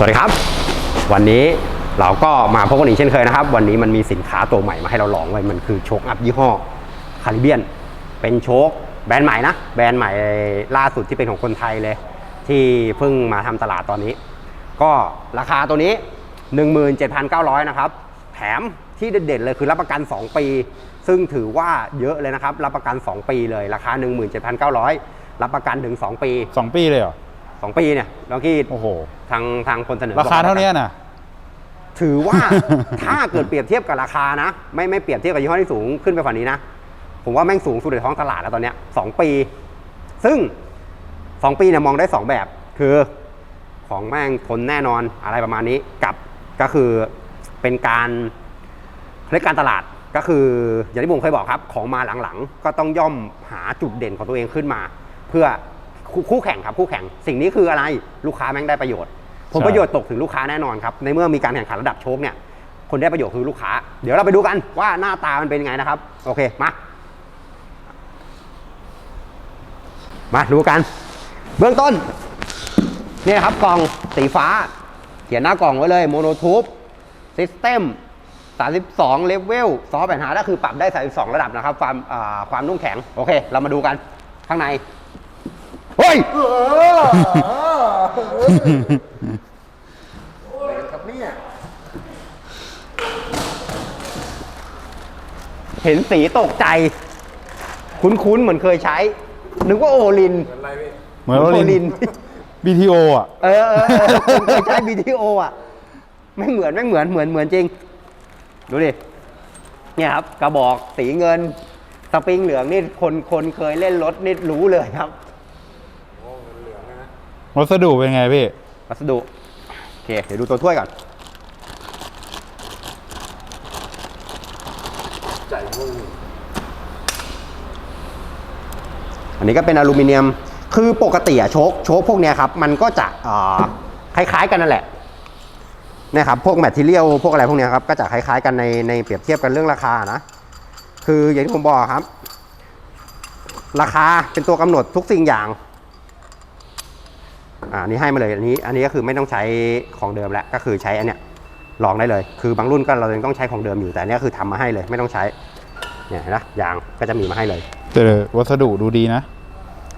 สวัสดีครับ วันนี้เราก็มาพบกันอีกเช่นเคยนะครับ วันนี้มันมีสินค้าตัวใหม่มาให้เราลองไว้มันคือโชคอัพยี่ห้อคาริเบียน เป็นโชคแบรนด์ใหม่นะ แบรนด์ใหม่ล่าสุดที่เป็นของคนไทยเลย ที่เพิ่งมาทำตลาดตอนนี้ ก็ราคาตัวนี้ 17,900 นะครับ แถมที่เด่นๆเลยคือรับประกัน 2 ปี ซึ่งถือว่าเยอะเลยนะครับ รับประกัน 2 ปีเลยราคา 17,900 รับประกันถึง 2 ปีสองปีเลยเหรอ 2ปีเนี่ยลองคิดโอ้โหทางทางคนเสนอราคาบอกเท่านี้น่ะถือว่าถ้าเกิดเปรียบเทียบกับราคานะ ไม่ไม่เปรียบเทียบกับยี่ห้อที่สูงขึ้นไปกว่านี้นะ ผมว่าแม่งสูงสุดในท้องตลาดแล้วตอนเนี้ยสองปี ซึ่งสองปีเนี่ยมองได้สองแบบ คือของแม่งทนแน่นอนอะไรประมาณนี้กับก็คือเป็นการเรียกการตลาดก็คืออย่างที่ผมเคยบอกครับ ของมาหลังๆ ก็ต้องย่อมหาจุดเด่นของตัวเองขึ้นมา เพื่อ คู่คู่แข่งครับคู่แข่งสิ่งนี้คืออะไรลูกค้าแม่งได้ประโยชน์ ผลใช่ประโยชน์ตกถึงลูกค้าแน่นอนครับในเมื่อมีการแข่งขันระดับโชคเนี่ยคนได้ประโยชน์คือลูกค้า เดี๋ยวเราไปดูกันว่าหน้าตามันเป็นยังไงนะครับ โอเคมา มาดูกัน เบื้องต้นเนี่ยครับกล่องสีฟ้า เขียนหน้ากล่องไว้เลยโมโนทูบซิสเต็ม32เลเวลซอฟต์แอนด์ฮาร์ดก็คือปรับได้ 32 ระดับนะครับ ความอ่าความนุ่มแข็ง โอเค เรามาดูกันข้างใน เฮ้ยครับเนี่ยเห็นสีตกใจ คุ้นๆเหมือนเคยใช้ นึกว่าโอลิน อะไรพี่เหมือนโอลิน BTO อะ เออเออเออผมเคยใช้ BTO อะ ไม่เหมือนไม่เหมือนเหมือนเหมือนจริง ดูดิ เนี่ยครับ กระบอกสีเงิน สปริงเหลืองนี่คนคนเคยเล่นรถนี่รู้เลยครับ โอ้เงินเหลืองนะ วัสดุเป็นไงพี่ วัสดุ โอเค เดี๋ยวดูตัวถ้วยก่อนอันนี้ก็เป็นอลูมิเนียม คือปกติอะโชคโชคพวกเนี้ยครับ มันก็จะคล้ายๆกันนั่นแหละนี่ครับพวกแมทเทียลพวกอะไรพวกเนี้ยครับ ก็จะคล้ายๆกันในในเปรียบเทียบกันเรื่องราคานะ คืออย่างที่ผมบอกครับ ราคาเป็นตัวกำหนดทุกสิ่งอย่าง อ่าอันนี้ให้มาเลยอันนี้อันนี้ก็คือไม่ต้องใช้ของเดิมแล้วก็คือใช้อันเนี้ยลองได้เลย คือบางรุ่นก็เรายังต้องใช้ของเดิมอยู่แต่อันเนี้ยคือทำมาให้เลยไม่ต้องใช้เนี่ยเห็นปะยางก็จะมีมาให้เลยแต่วัสดุดูดีนะ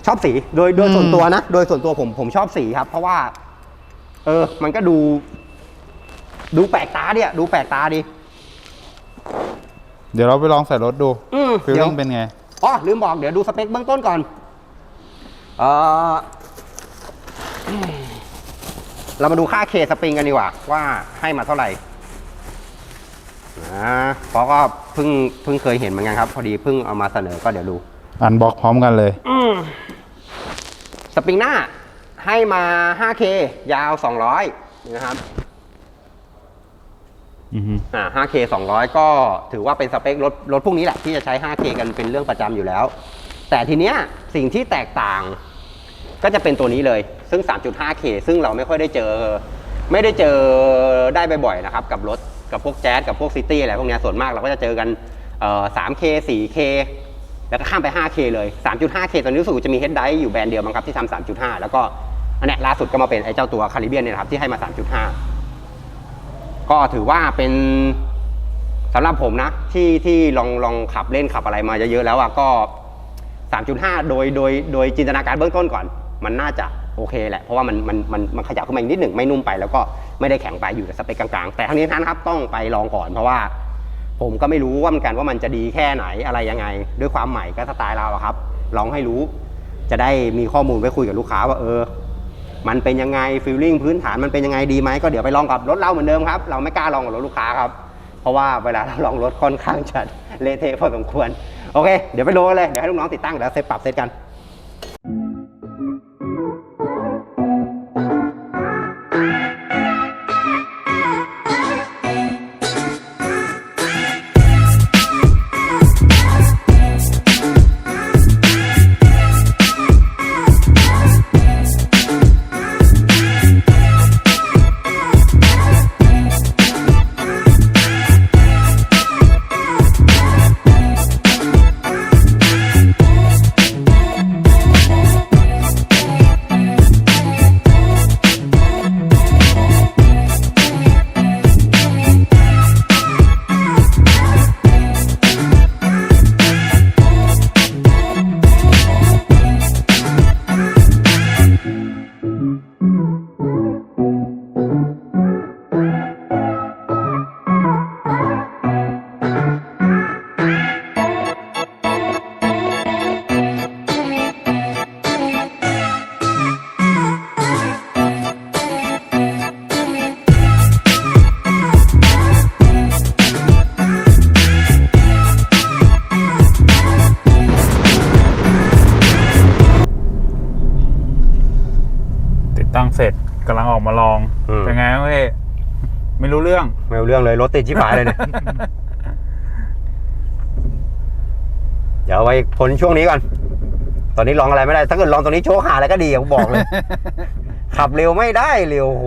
ชอบสีโดยโดยอืมส่วนตัวนะ โดยส่วนตัวผมผมชอบสีครับ เพราะว่า เออ มันก็ดู ดูแปลกตาดิอะดูแปลกตาดี เดี๋ยวเราไปลองใส่รถดูอืมฟีลเดี๋ยวลิ่งเป็นไงอ๋อลืมบอกเดี๋ยวดูสเปคเบื้องต้นก่อน เออ เรามาดูค่าเคสปริงกันดีกว่า ว่าให้มาเท่าไหร่นะเพราะก็เพิ่งเพิ่งเคยเห็นเหมือนกันครับ พอดีเพิ่งเอามาเสนอก็เดี๋ยวดู อันบล็อกพร้อมกันเลย สปริงหน้าให้มา 5K ยาว 200 นะครับอือฮึอ่า 5K 200 ก็ถือว่าเป็นสเปครถรถพวกนี้แหละที่จะใช้ 5K กันเป็นเรื่องประจำอยู่แล้ว แต่ทีเนี้ยสิ่งที่แตกต่าง ก็จะเป็นตัวนี้เลย ซึ่ง 3.5K ซึ่งเราไม่ค่อยได้เจอ ไม่ได้เจอได้บ่อยๆนะครับ กับรถ กับพวกแจ๊สกับพวกซิตี้อะไรพวกเนี้ยส่วนมากเราก็จะเจอกัน 3K 4K แล้วก็ข้ามไป 5K เลย 3.5K ตอนนี้รู้สึกว่าจะมีเฮดไดอยู่แบรนด์เดียวมั้งครับที่ทำ3.5 แล้วก็อันนี้ล่าสุดก็มาเป็นไอ้เจ้าตัวคาริเบียนเนี่ยครับที่ให้มา 3.5 ก็ถือว่าเป็นสำหรับผมนะที่ที่ลองลองขับเล่นขับอะไรมาเยอะๆแล้วอะก็ 3.5 โดยโดยโดยจินตนาการเบื้องต้นก่อน มันน่าจะโอเคแหละ เพราะว่ามันมันมันมันขยับขึ้นมาอีกนิดหนึ่งไม่นุ่มไปแล้วก็ไม่ได้แข็งไปอยู่ในสเปคกลางๆ แต่ทั้งนี้ทั้งนั้นครับต้องไปลองก่อนเพราะว่า ผมก็ไม่รู้ว่ามันกันว่ามันจะดีแค่ไหนอะไรยังไง ด้วยความใหม่ก็สไตล์เราอะครับ ลองให้รู้ จะได้มีข้อมูลไว้คุยกับลูกค้าว่าเออ มันเป็นยังไงฟีลลิ่งพื้นฐานมันเป็นยังไงดีไหมก็เดี๋ยวไปลองกับรถเราเหมือนเดิมครับเราไม่กล้าลองกับรถลูกค้าครับเพราะว่าเวลาเราลองรถค่อนข้างจะเละเทะพอสมควรโอเค เดี๋ยวไปดูกันเลยเดี๋ยวให้ลูกน้องติดตั้งเดี๋ยวเซตปรับเซตกัน ออกมาลองอืม เป็นไงครับพี่ไม่รู้เรื่อง ไม่รู้เรื่องเลยรถติดชิบหายเลยเนี่ย เดี๋ยวเอาไว้พ้นช่วงนี้ก่อน ตอนนี้ลองอะไรไม่ได้ ถ้าเกิดลองตรงนี้โชว์หาอะไรก็ดีอะผมบอกเลย ขับเร็วไม่ได้เร็วโอ้โห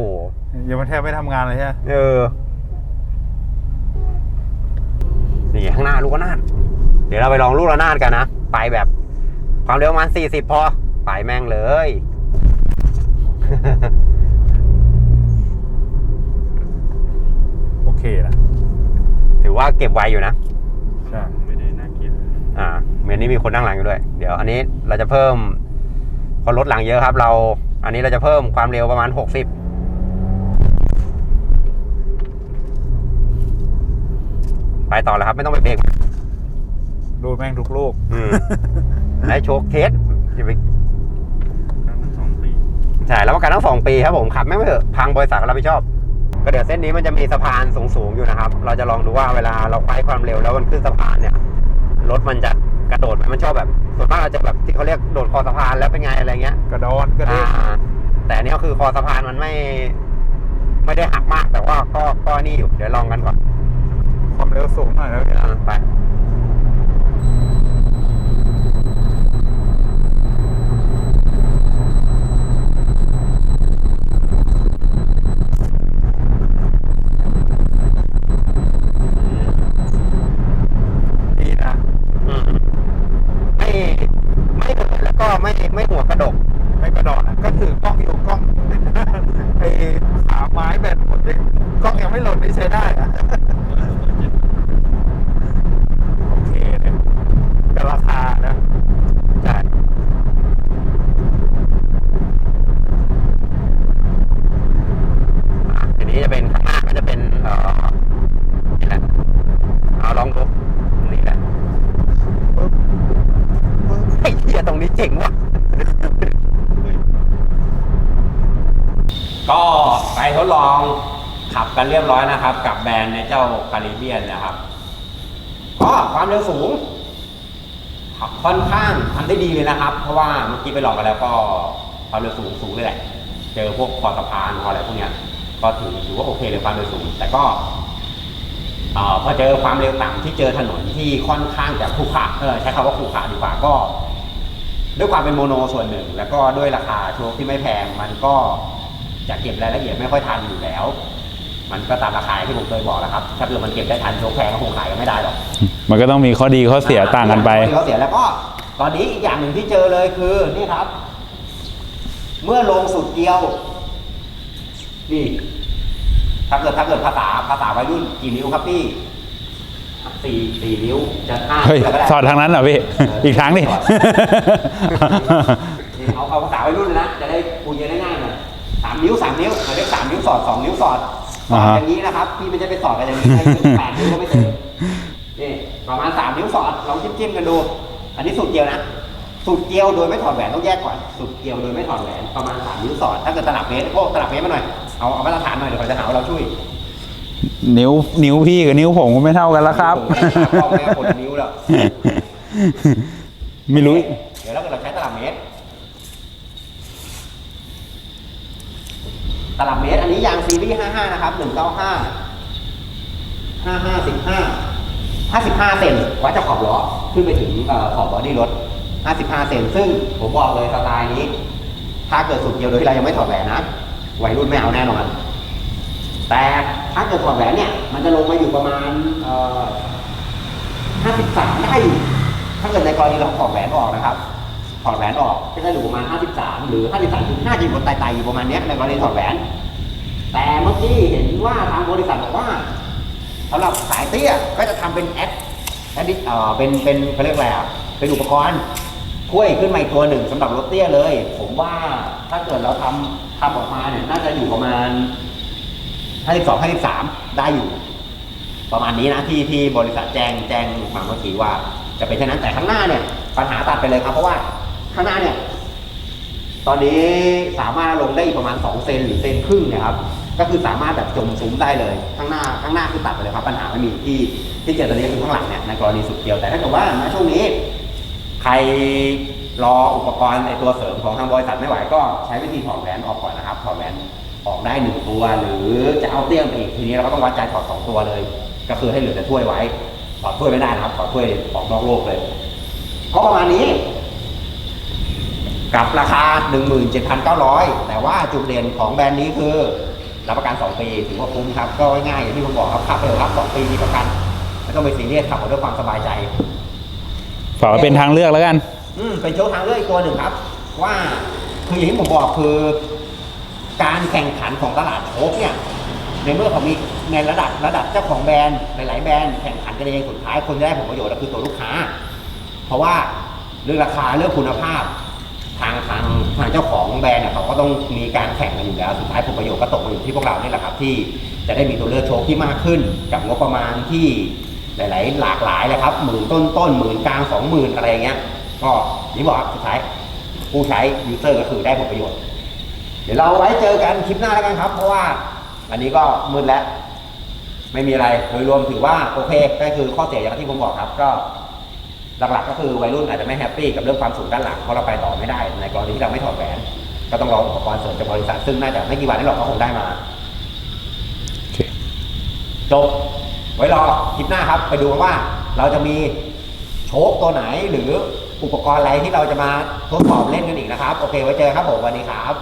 ยังไม่แทบไม่ทำงานเลยใช่ไหมเออ นี่ข้างหน้าลูกระนาดเดี๋ยวเราไปลองลูกระนาดกันนะ ไปแบบ ความเร็วประมาณสี่สิบพอ ไปแม่งเลย โอ เคนะถือว่าเก็บไวอยู่นะ ใช่ ไม่ได้น่าเกลียดอ่าเมนนี้มีคนนั่งหลังอยู่ด้วย เดี๋ยวอันนี้เราจะเพิ่มพอรถหลังเยอะครับ เรา อันนี้เราจะเพิ่มความเร็วประมาณหกสิบไปต่อแล้วครับ ไม่ต้องไปเบรกดูแม่งทุกลูก อืมให้โชคเทสอย่าไปทั้งสองปี ใช่แล้วประกันทั้งสองปีครับผมขับไม่งไม่เถอะพังบริษัทก็รับผิดชอบ ก็เดี๋ยวเส้นนี้มันจะมีสะพานสูงๆอยู่นะครับ เราจะลองดูว่าเวลาเราไฟความเร็วแล้วมันขึ้นสะพานเนี่ยรถมันจะกระโดดไหมมันชอบแบบส่วนมากเราจะแบบที่เขาเรียกโดดคอสะพานแล้วเป็นไงอะไรเงี้ยกระดอนกระเด้อ่างแต่อันนี้ก็คือคอสะพานมันไม่ ไม่ได้หักมาก แต่ว่าก็ก็นี่อยู่เดี๋ยวลองกันก่อนความเร็วสูงหน่อยนะพี่อ่าไป ก็ไปทดลองขับกันเรียบร้อยนะครับ กับแบรนด์ในเจ้าคาริเบียนนะครับก็ความเร็วสูงขับค่อนข้างทำได้ดีเลยนะครับ เพราะว่าเมื่อกี้ไปลองกันแล้วก็ความเร็วสูงสูงเลยแหละ เจอพวกคอสะพานคออะไรพวกเนี้ยก็ถือถือว่าโอเคเลยความเร็วสูง แต่ก็เอ่อพอเจอความเร็วต่ำที่เจอถนนที่ค่อนข้างจะขรุขระเออใช้คำว่าขรุขระดีกว่าก็ ด้วยความเป็นโมโนส่วนหนึ่ง แล้วก็ด้วยราคาโชคที่ไม่แพงมันก็ จะเก็บรายละเอียดไม่ค่อยทันอยู่แล้ว มันก็ตามราคาที่ผมเคยบอกแล้วครับ ถ้าเกิดมันเก็บได้ทันโชคแพงก็คงขายกันไม่ได้หรอกมันก็ต้องมีข้อดีข้อเสียต่างกันไปข้อดีข้อเสียแล้วก็ตอนนี้อีกอย่างหนึ่งที่เจอเลยคือนี่ครับ เมื่อลงสุดเกลียวนี่ถ้าเกิดถ้าเกิดภาษาภาษาวัยรุ่นกี่นิ้วครับพี่สี่สี่นิ้วจะห้าเฮ้ยก็ได้สอดทางนั้นเหรอพี่ อีกทางนี่นี่เอาเอาภาษาวัยรุ่นเลยนะจะได้คุยกันได้ง่ายหน่อย สามนิ้วสามนิ้วเขาเรียกสามนิ้วสอดสองนิ้วสอดสออ่าดฮะอย่างนี้นะครับพี่ไม่ใช่ไปสอดกันอย่างนี้ให้แปดนิ้วก็ไม่ถึงนี่ประมาณสามนิ้วสอดลองจิ้มจิ้มๆกันดู อันนี้สุดเดียวนะสุดเกลียวโดยไม่ถอดแหวนต้องแยกก่อนสุดเกลียวโดยไม่ถอดแหวนประมาณสามนิ้วสอดถ้าเกิดตลับเมตรโอ้ตลับเมตรมาหน่อยเอาเอามาตรฐานหน่อยเดี๋ยวเขาจะหาว่าเราช่วยนิ้วนิ้วพี่กับนิ้วผมก็ไม่เท่ากันแล้วครับผมไม่ได้หากล้องแม่คนละนิ้วแล้วไม่รู้เดี๋ยวเราเกิดเราใช้ตลับเมตร ตลับเมตร อันนี้ยางซีรีส์ 55 นะครับ 195 55 15 55 เซนวัดจากขอบล้อขึ้นไปถึงขอบบอดี้รถ 55 เซนซึ่งผมบอกเลยสไตล์นี้ ถ้าเกิดสุดเดียวโดยที่เรายังไม่ถอดแหวนนะวัยรุ่นไม่เอาแน่นอน แต่ถ้าเกิดถอดแหวนเนี่ย มันจะลงมาอยู่ประมาณ53 ได้ถ้าเกิดในกรณีเราถอดแหวนออกนะครับ ถอดแหวนออกก็จะอยู่ประมาณ 53 หรือ 53.5จะอยู่บนไต่ๆอยู่ประมาณนี้ในกรณีถอดแหวน แต่เมื่อกี้เห็นว่าทางบริษัทบอกว่าสำหรับสายเตี้ยก็จะทำเป็นแอดแอดดิเอ่อเป็นเป็นเขาเรียกอะไรอะเป็นอุปกรณ์ช่วยขึ้นมาอีกตัวหนึ่งสำหรับรถเตี้ยเลย ผมว่าถ้าเกิดเราทำทำออกมาเนี่ยน่าจะอยู่ประมาณ 52 53 ได้อยู่ ประมาณนี้นะที่ที่บริษัทแจ้งแจ้งมาเมื่อกี้ว่าจะเป็นเช่นนั้นแต่ข้างหน้าเนี่ยปัญหาตัดไปเลยครับเพราะว่า ข้างหน้าเนี่ย ตอนนี้สามารถลงได้อีกประมาณ2เซนหรือเซนครึ่งเนะครับ ก็คือสามารถแบบจมซุ้มได้เลย ข้างหน้าข้างหน้าคือตัดไปเลยครับ ปัญหาไม่มีที่ที่เจอตอนนี้คือข้างหลังเนี่ยในกรณีสุดเดียวแต่ถ้าเกิดว่าณช่วงนี้ ใครรออุปกรณ์ในตัวเสริมของทางบริษัทไม่ไหวก็ใช้วิธีถอดแหวนออกก่อนนะครับถอดแหวนออกได้หนึ่งตัว หรือจะเอาเตี้ยมไปอีกทีนี้เราก็ต้องวัดใจถอดสองตัวเลย ก็คือให้เหลือแต่ถ้วยไว้ถอดถ้วยไม่ได้นะครับถอดถ้วยออกนอกโลกเลยก็ประมาณนี้ กับราคา 17,900 แต่ว่าจุดเด่นของแบรนด์นี้คือรับประกัน 2 ปีถือว่าคุ้มครับ ก็ง่ายๆอย่างที่ผมบอกครับขับไปเลยครับ 2 ปีมีประกันไม่ต้องไปซีเรียสขับด้วยความสบายใจฝากไว้เป็นทางเลือกแล้วกัน อืมเป็นโชว์ทางเลือกอีกตัวหนึ่งครับ ว่าคืออย่างที่ผมบอกคือ การแข่งขันของตลาดโชคเนี่ยในเมื่อเขามีในระดับระดับเจ้าของแบรนด์หลายๆแบรนด์แข่งขันกันเองสุดท้ายคนที่ได้ผลประโยชน์ก็คือตัวลูกค้า เพราะว่าเรื่องราคาเรื่องคุณภาพ ทางทางทางเจ้าของแบรนด์เนี่ยเขาก็ต้องมีการแข่งกันอยู่แล้ว สุดท้ายผลประโยชน์ก็ตกมาอยู่ที่พวกเรานี่แหละครับที่จะได้มีตัวเลือกโชคที่มากขึ้น กับงบประมาณที่หลาย ๆ หลากหลายเลยครับหมื่นต้นต้นหมื่นกลางสองหมื่นอะไรอย่างเงี้ยก็อย่างที่บอกครับสุดท้ายผู้ใช้ยูเซอร์ก็คือได้ผลประโยชน์ เดี๋ยวเราไว้เจอกันคลิปหน้าแล้วกันครับ เพราะว่าอันนี้ก็มืดแล้ว ไม่มีอะไรโดยรวมถือว่าโอเคก็คือข้อเสียอย่างที่ผมบอกครับ ก็ หลักๆ ก็คือวัยรุ่นอาจจะไม่แฮปปี้กับเรื่องความสูงด้านหลังเพราะเราไปต่อไม่ได้ ในกรณีที่เราไม่ถอดแหวนก็ต้องรออุปกรณ์เสริมจากบริษัทซึ่งน่าจะไม่กี่วันนี้หรอกก็คงได้มาโอเคจบไว้รอคลิปหน้าครับ ไปดูกันว่าเราจะมีโชคตัวไหนหรืออุปกรณ์อะไรที่เราจะมาทดสอบเล่นกันอีกนะครับ โอเคไว้เจอครับผมสวัสดีครับ